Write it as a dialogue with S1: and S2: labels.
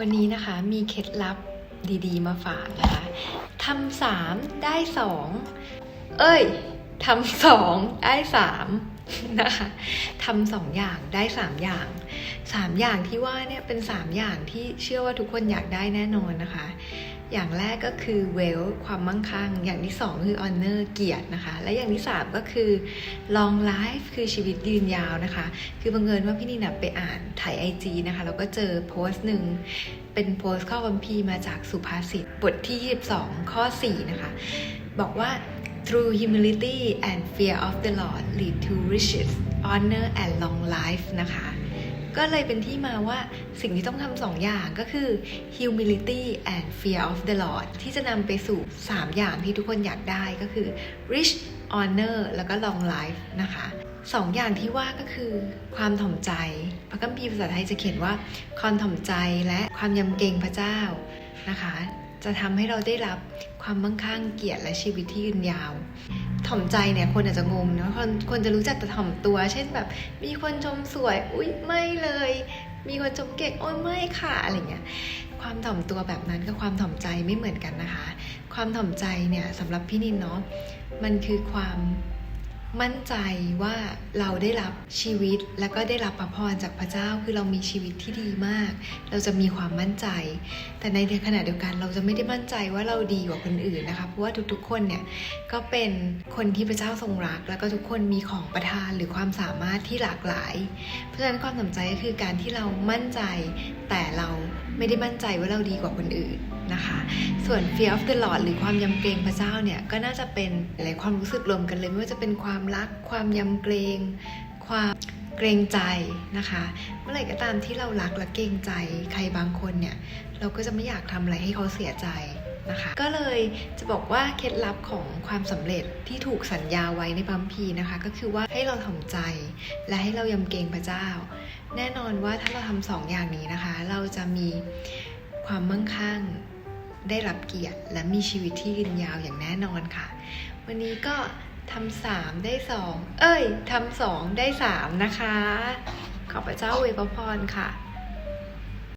S1: วันนี้นะคะมีเคล็ดลับดีๆ มาฝากนะคะทำสามได้สองเอ้ยทำสองได้สามนะคะทำสองอย่างได้สามอย่างสามอย่างที่ว่าเนี่ยเป็นสามอย่างที่เชื่อว่าทุกคนอยากได้แน่นอนนะคะ อย่างแรกก็คือ wealth ความมั่งคั่ง อย่างที่สองคือ honor เกียรตินะคะ และอย่างที่สามก็คือ long life คือชีวิตยืนยาวนะคะ คือบังเอิญว่าพี่นินะไปอ่านถ่ายไอจีนะคะ แล้วก็เจอโพสต์หนึ่งเป็นโพสต์ข้อคัมภีมาจากสุภาษิตบทที่ 22 ข้อ 4 นะคะ บอกว่า through humility and fear of the Lord lead to riches honor and long life นะคะ ก็เลยเป็นที่มาว่าสิ่งที่ต้องทำสองอย่างก็คือ humility and fear of the Lord ที่จะนำไปสู่ 3 อย่างที่ทุกคนอยากได้ก็คือ rich honor แล้วก็ long life นะคะสองอย่างที่ว่าก็คือความถ่อมใจ พระคัมภีร์ภาษาไทยจะเขียนว่าความถ่อมใจและความยำเกรงพระเจ้านะคะ จะทำให้เราได้รับความมั่งคั่งเกียรติและชีวิตที่ยืนยาว ถ่อมใจเนี่ยคนอาจจะงงนะคนคนจะรู้จักแต่ถ่อมตัว เช่นแบบ มีคนชมสวยอุ๊ยไม่เลย มีคนชมเก่งโอ้ยไม่ค่ะอะไรเงี้ยความถ่อมตัวแบบนั้นกับความถ่อมใจไม่เหมือนกันนะคะ ความถ่อมใจเนี่ยสำหรับพี่นินเนาะมันคือความ มั่นใจว่าเราได้รับชีวิตและก็ได้รับพระพรจากพระเจ้าคือเรามีชีวิตที่ดีมาก เราจะมีความมั่นใจ แต่ในขณะเดียวกันเราจะไม่ได้มั่นใจว่าเราดีกว่าคนอื่นนะคะ เพราะว่าทุกๆคนเนี่ยก็เป็นคนที่พระเจ้าทรงรัก แล้วก็ทุกคนมีของประทานหรือความสามารถที่หลากหลาย เพราะฉะนั้นความสนใจก็คือการที่เรามั่นใจแต่เรา ไม่ได้มั่นใจว่าเราดีกว่าคนอื่นนะคะ ส่วน fear of the Lord หรือความยำเกรงพระเจ้าเนี่ย ก็น่าจะเป็นหลายความรู้สึกรวมกันเลย ไม่ว่าจะเป็นความรัก ความยำเกรง ความเกรงใจนะคะ เมื่อไหร่ก็ตามที่เรารักและเกรงใจใครบางคนเนี่ย เราก็จะไม่อยากทำอะไรให้เขาเสียใจ นะคะ ก็เลยจะบอกว่าเคล็ดลับของความสำเร็จที่ถูกสัญญาไว้ในพัมพีนะคะ ก็คือว่าให้เราถ่อมใจ และให้เรายำเกรงพระเจ้า แน่นอนว่าถ้าเราทำสองอย่างนี้นะคะ เราจะมีความมั่งคั่งได้รับเกียรติ และมีชีวิตที่ยืนยาวอย่างแน่นอนค่ะ วันนี้ก็ทำสามได้สองเอ้ยทำสองได้สามนะคะ ขอบพระเจ้าอวยพระพรค่ะ